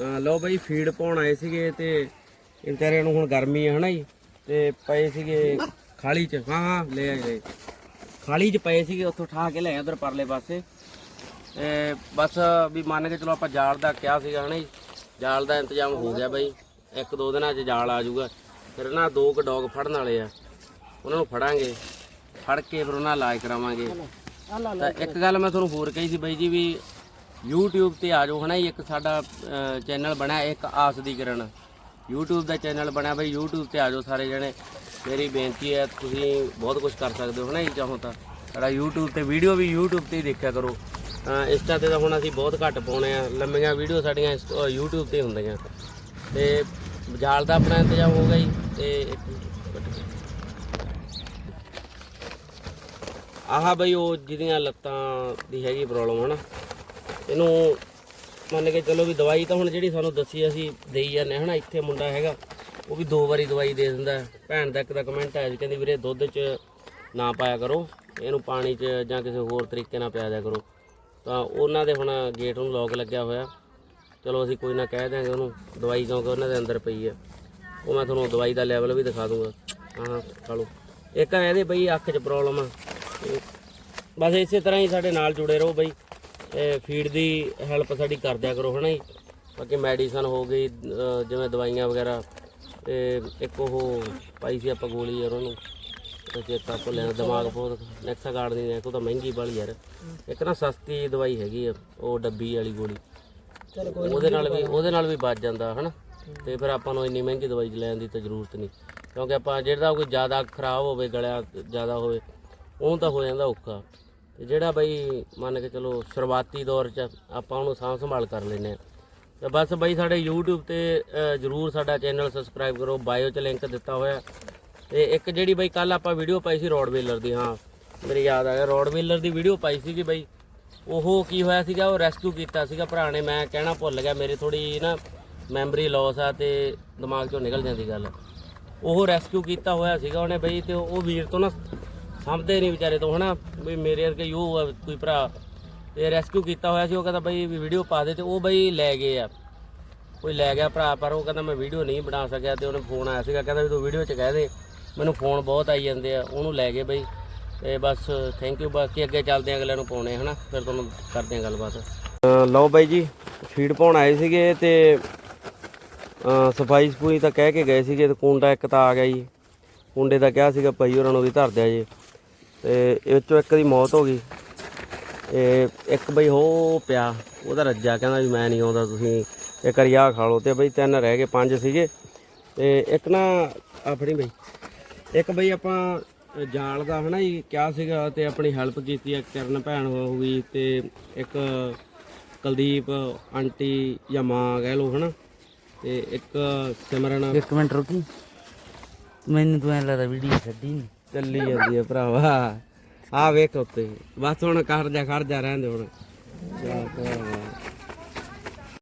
ਅਹ ਲਓ ਬਾਈ ਫੀਡ ਪਾਉਣ ਆਏ ਸੀਗੇ ਤੇ ਇਹ ਵਿਚਾਰਿਆਂ ਨੂੰ ਹੁਣ ਗਰਮੀ ਹੈ ਹਨਾ ਜੀ? ਤੇ ਪਏ ਸੀਗੇ ਖਾਲੀ ਚ, ਹਾਂ ਹਾਂ, ਲੈ ਆਏ, ਲੈ ਖਾਲੀ ਚ ਪਏ ਸੀਗੇ, ਉੱਥੋਂ ਠਾ ਕੇ ਲੈ ਆਏ ਉਧਰ ਪਰਲੇ ਪਾਸੇ। ਤੇ ਬਸ ਵੀ ਮੰਨ ਕੇ ਚਲੋ ਆਪਾਂ ਜਾਲ ਦਾ ਕਿਹਾ ਸੀਗਾ, ਹਨਾ ਜੀ? ਜਾਲ ਦਾ ਇੰਤਜ਼ਾਮ ਹੋ ਗਿਆ ਬਾਈ। ਇੱਕ ਦੋ ਦਿਨਾਂ 'ਚ ਜਾਲ ਆ ਜਾਊਗਾ। ਫਿਰ ਨਾ ਦੋ ਕੁ ਡੌਗ ਫੜਨ ਵਾਲੇ ਆ। ਉਹਨਾਂ ਨੂੰ ਫੜਾਂਗੇ। ਫੜ ਕੇ ਫਿਰ ਉਹਨਾਂ ਨਾਲ ਇਲਾਜ ਕਰਾਵਾਂਗੇ। ਤਾਂ ਇੱਕ ਗੱਲ ਮੈਂ ਤੁਹਾਨੂੰ ਹੋਰ ਕਹੀ ਸੀ ਬਾਈ ਜੀ ਵੀ YouTube ਤੇ ਆ ਜਾਓ ਹਨਾ ਜੀ, ਇੱਕ ਸਾਡਾ ਚੈਨਲ ਬਣਿਆ ਇੱਕ ਆਸ ਦੀ ਕਿਰਨ YouTube ਦਾ ਚੈਨਲ ਬਣਿਆ ਬਈ YouTube ਤੇ ਆ ਜਾਓ ਸਾਰੇ ਜਣੇ। ਮੇਰੀ ਬੇਨਤੀ ਹੈ ਤੁਸੀਂ ਬਹੁਤ ਕੁਝ ਕਰ ਸਕਦੇ ਹੋ ਹਨਾ ਜੀ ਚਾਹੋ ਤਾਂ। ਸਾਡਾ YouTube ਤੇ ਵੀਡੀਓ ਵੀ YouTube ਤੇ ਹੀ ਦੇਖਿਆ ਕਰੋ। ਇੰਸਟਾ ਤੇ ਤਾਂ ਹੁਣ ਅਸੀਂ ਬਹੁਤ ਘੱਟ ਪਾਉਣੇ ਆ। ਲੰਮੀਆਂ ਵੀਡੀਓ ਸਾਡੀਆਂ ਇੰਸ- ਅਹ YouTube ਤੇ ਹੁੰਦੀਆਂ। ਤੇ ਜਾਲ ਦਾ ਆਪਣਾ ਇੰਤਜ਼ਾਮ ਹੋ ਗਿਆ ਜੀ ਤੇ ਆਹ ਬਈ ਉਹ ਜਿਹਦੀਆਂ ਲੱਤਾਂ ਦੀ ਹੈਗੀ ਪ੍ਰੋਬਲਮ ਹਨਾ। ਇਹਨੂੰ ਮੰਨ ਕੇ ਚਲੋ ਵੀ ਦਵਾਈ ਤਾਂ ਹੁਣ ਜਿਹੜੀ ਸਾਨੂੰ ਦੱਸੀ ਅਸੀਂ ਦੇਈ ਜਾਂਦੇ ਹਾਂ, ਹਨਾ, ਇੱਥੇ ਮੁੰਡਾ ਹੈਗਾ, ਉਹ ਵੀ ਦੋ ਵਾਰੀ ਦਵਾਈ ਦੇ ਦਿੰਦਾ ਭੈਣ ਦਾ ਇੱਕ ਦਾ ਕਮੈਂਟ ਆਇਆ ਜੀ ਕਹਿੰਦੀ ਵੀਰੇ ਦੁੱਧ 'ਚ ਨਾ ਪਾਇਆ ਕਰੋ, ਇਹਨੂੰ ਪਾਣੀ 'ਚ ਜਾਂ ਕਿਸੇ ਹੋਰ ਤਰੀਕੇ ਨਾਲ ਪਿਆ ਦਿਆ ਕਰੋ। ਤਾਂ ਉਹਨਾਂ ਦੇ ਹੁਣ ਗੇਟ ਨੂੰ ਲੋਕ ਲੱਗਿਆ ਹੋਇਆ। ਚਲੋ ਅਸੀਂ ਕੋਈ ਨਾ ਕਹਿ ਦਿਆਂਗੇ ਉਹਨੂੰ, ਦਵਾਈ ਕਿਉਂਕਿ ਉਹਨਾਂ ਦੇ ਅੰਦਰ ਪਈ ਹੈ। ਉਹ ਮੈਂ ਤੁਹਾਨੂੰ ਦਵਾਈ ਦਾ ਲੈਵਲ ਵੀ ਦਿਖਾ ਦੂੰਗਾ। ਹਾਂ ਖਾ ਲਓ। ਇੱਕ ਇਹਦੇ ਬਈ ਅੱਖ 'ਚ ਪ੍ਰੋਬਲਮ ਆ। ਬਸ ਇਸੇ ਤਰ੍ਹਾਂ ਹੀ ਸਾਡੇ ਨਾਲ ਜੁੜੇ ਰਹੋ ਬਈ। ਫੀਡ ਦੀ ਹੈਲਪ ਸਾਡੀ ਕਰ ਦਿਆ ਕਰੋ ਹਨਾ ਜੀ? ਬਾਕੀ ਮੈਡੀਸਨ ਹੋ ਗਈ ਜਿਵੇਂ ਦਵਾਈਆਂ ਵਗੈਰਾ ਤੇ ਇੱਕ ਉਹ ਪਾਈ ਸੀ ਆਪਾਂ ਗੋਲੀ ਯਾਰ ਉਹਨੂੰ ਉਹ ਚੇਤਾ ਭੁੱਲਿਆ ਦਿਮਾਗ ਬਹੁਤ ਨੈਕਸਾ ਗਾਰਡ ਦੀ ਨੇ ਉਹ ਤਾਂ ਮਹਿੰਗੀ ਵਾਲੀ ਯਾਰ। ਇੱਕ ਨਾ ਸਸਤੀ ਦਵਾਈ ਹੈਗੀ ਆ ਉਹ ਡੱਬੀ ਵਾਲੀ ਗੋਲੀ। ਉਹਦੇ ਨਾਲ ਵੀ ਉਹਦੇ ਨਾਲ ਵੀ ਬਚ ਜਾਂਦਾ ਹਨਾ? ਤੇ ਫਿਰ ਆਪਾਂ ਨੂੰ ਇੰਨੀ ਮਹਿੰਗੀ ਦਵਾਈ ਲੈਣ ਦੀ ਤਾਂ ਜ਼ਰੂਰਤ ਨਹੀਂ। ਕਿਉਂਕਿ ਆਪਾਂ ਜਿਹੜਾ ਕੋਈ ਜ਼ਿਆਦਾ ਖਰਾਬ ਹੋਵੇ ਗਲਿਆ ਜ਼ਿਆਦਾ ਹੋਵੇ ਉਹ ਤਾਂ ਹੋ ਜਾਂਦਾ ਔਖਾ। ਤੇ ਜਿਹੜਾ ਬਈ ਮੰਨ ਕੇ ਚਲੋ ਸ਼ੁਰੂਆਤੀ ਦੌਰ 'ਚ ਆਪਾਂ ਉਹਨੂੰ ਸਾਂਭ ਸੰਭਾਲ ਕਰ ਲੈਨੇ ਆ ਤੇ ਬਸ ਬਈ ਸਾਡੇ YouTube ਤੇ ਜਰੂਰ ਸਾਡਾ ਚੈਨਲ ਸਬਸਕ੍ਰਾਈਬ ਕਰੋ ਬਾਇਓ 'ਚ ਲਿੰਕ ਦਿੱਤਾ ਹੋਇਆ। ਤੇ ਇੱਕ ਜਿਹੜੀ ਬਈ ਕੱਲ ਆਪਾਂ ਵੀਡੀਓ ਪਾਈ ਸੀ ਰੋਡ ਰੋਡਵੇਲਰ ਦੀ, ਹਾਂ, ਮੇਰੇ ਯਾਦ ਆ ਗਿਆ। ਰੋਡ ਰੋਡਵੇਲਰ ਦੀ ਵੀਡੀਓ ਪਾਈ ਸੀਗੀ ਬਈ। ਉਹ ਕੀ ਹੋਇਆ ਸੀਗਾ, ਉਹ ਰੈਸਕਿਊ ਕੀਤਾ ਸੀਗਾ ਭਰਾ ਨੇ। ਮੈਂ ਕਹਿਣਾ ਭੁੱਲ ਗਿਆ, ਮੇਰੇ ਥੋੜੀ ਨਾ ਮੈਮਰੀ ਲਾਸ ਆ ਤੇ ਦਿਮਾਗ 'ਚੋਂ ਨਿਕਲ ਜਾਂਦੀ ਗੱਲ। ਉਹ ਰੈਸਕਿਊ ਕੀਤਾ ਹੋਇਆ ਸੀਗਾ ਉਹਨੇ ਬਈ ਤੇ ਉਹ ਵੀਰ ਤੋਂ ਨਾ ਸਮਝਦੇ ਨਹੀਂ ਵਿਚਾਰੇ ਤੋਂ, ਹਨਾ? ਵੀ ਮੇਰੇ ਵਰਗੇ ਯੋ ਆ, ਕੋਈ ਭਰਾ। ਤੇ ਰੈਸਕਿਊ ਕੀਤਾ ਹੋਇਆ ਸੀ, ਉਹ ਕਹਿੰਦਾ ਬਈ ਵੀਡੀਓ ਪਾ ਦੇ ਤੇ ਉਹ ਬਈ ਲੈ ਗਏ ਆ। ਕੋਈ ਲੈ ਗਿਆ ਭਰਾ, ਪਰ ਉਹ ਕਹਿੰਦਾ ਮੈਂ ਵੀਡੀਓ ਨਹੀਂ ਬਣਾ ਸਕਿਆ ਤੇ ਉਹਨੇ ਫੋਨ ਆਇਆ ਸੀਗਾ, ਕਹਿੰਦਾ ਵੀ ਤੂੰ ਵੀਡੀਓ 'ਚ ਕਹਿ ਦੇ, ਮੈਨੂੰ ਫੋਨ ਬਹੁਤ ਆਈ ਜਾਂਦੇ ਆ, ਉਹਨੂੰ ਲੈ ਗਏ ਬਈ। ਤੇ ਬਸ ਥੈਂਕ ਯੂ ਬਾਕੀ ਅੱਗੇ ਚੱਲਦੇ ਆ ਅਗਲੇ ਨੂੰ ਪਾਉਣੇ ਹਨਾ? ਫਿਰ ਤੁਹਾਨੂੰ ਕਰਦੇ ਆ ਗੱਲਬਾਤ। ਲਓ ਬਾਈ ਜੀ ਫੀਡ ਪਾਉਣ ਆਏ ਸੀਗੇ ਤੇ ਸਫ਼ਾਈ ਸਫੂਈ ਤਾਂ ਕਹਿ ਕੇ ਗਏ ਸੀਗੇ ਤੇ ਕੁੰਡਾ ਇੱਕ ਤਾਂ ਆ ਗਿਆ ਜੀ। ਕੁੰਡੇ ਦਾ ਕਿਹਾ ਸੀਗਾ, ਭਾਈ ਹੋਰਾਂ ਨੂੰ ਵੀ ਧਰ ਦਿਆ ਜੀ। ਤੇ ਇਹ ਚੋਂ ਇੱਕ ਦੀ ਮੌਤ ਹੋ ਗਈ। ਤੇ ਇੱਕ ਬਈ ਹੋ ਪਿਆ, ਉਹਦਾ ਰੱਜਾ ਕਹਿੰਦਾ ਵੀ ਮੈਂ ਨਹੀਂ ਆਉਂਦਾ, ਤੁਸੀਂ ਇੱਕ ਵਾਰੀ ਆਹ ਖਾ ਲਓ। ਤੇ ਬਈ ਤਿੰਨ ਰਹਿ ਗਏ, ਪੰਜ ਸੀਗੇ। ਤੇ ਇੱਕ ਨਾ ਆਪਣੀ ਬਈ, ਇੱਕ ਬਈ ਆਪਾਂ ਜਾਲ ਦਾ ਹਨਾ ਜੀ ਕਿਹਾ ਸੀਗਾ ਤੇ ਆਪਣੀ ਹੈਲਪ ਕੀਤੀ ਹੈ ਕਰਨ ਭੈਣ ਹੋ ਗਈ ਤੇ ਇੱਕ ਕੁਲਦੀਪ ਆਂਟੀ ਜਾਂ ਮਾਂ ਕਹਿ ਲਓ ਹਨਾ। ਤੇ ਇੱਕ ਸਿਮਰਨ। ਇੱਕ ਮਿੰਟ ਰੁਕੀ। ਮੈਨੂੰ ਤੂੰ ਐ ਲੱਗਦਾ ਵੀਡੀਓ ਛੱਡੀ ਨਹੀਂ ਚੱਲੀ ਜਾਂਦੀ ਹੈ ਭਰਾਵਾ। ਆ ਵੇਖ ਉੱਤੇ ਬਸ ਹੁਣ ਕਰ ਜਾ ਖੜ ਜਾ ਰਹਿੰਦੇ ਹੁਣ। ਜਾ ਭਰਾਵਾ।